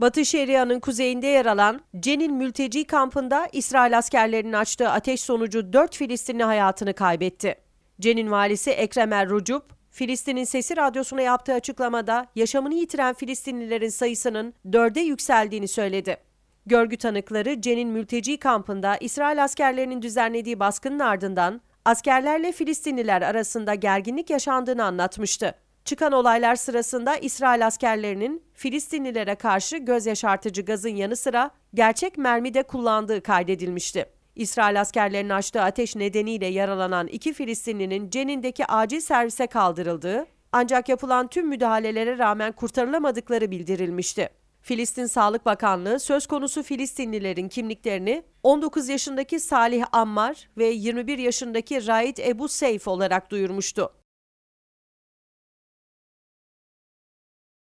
Batı Şeria'nın kuzeyinde yer alan Cenin mülteci kampında İsrail askerlerinin açtığı ateş sonucu 4 Filistinli hayatını kaybetti. Cenin valisi Ekrem Er Rucup, Filistin'in Sesi Radyosu'na yaptığı açıklamada yaşamını yitiren Filistinlilerin sayısının dörde yükseldiğini söyledi. Görgü tanıkları Cenin mülteci kampında İsrail askerlerinin düzenlediği baskının ardından askerlerle Filistinliler arasında gerginlik yaşandığını anlatmıştı. Çıkan olaylar sırasında İsrail askerlerinin Filistinlilere karşı göz yaşartıcı gazın yanı sıra gerçek mermi de kullandığı kaydedilmişti. İsrail askerlerinin açtığı ateş nedeniyle yaralanan iki Filistinlinin Cenin'deki acil servise kaldırıldığı ancak yapılan tüm müdahalelere rağmen kurtarılamadıkları bildirilmişti. Filistin Sağlık Bakanlığı söz konusu Filistinlilerin kimliklerini 19 yaşındaki Salih Ammar ve 21 yaşındaki Raid Ebu Seyf olarak duyurmuştu.